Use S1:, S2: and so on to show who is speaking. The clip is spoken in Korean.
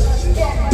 S1: 진짜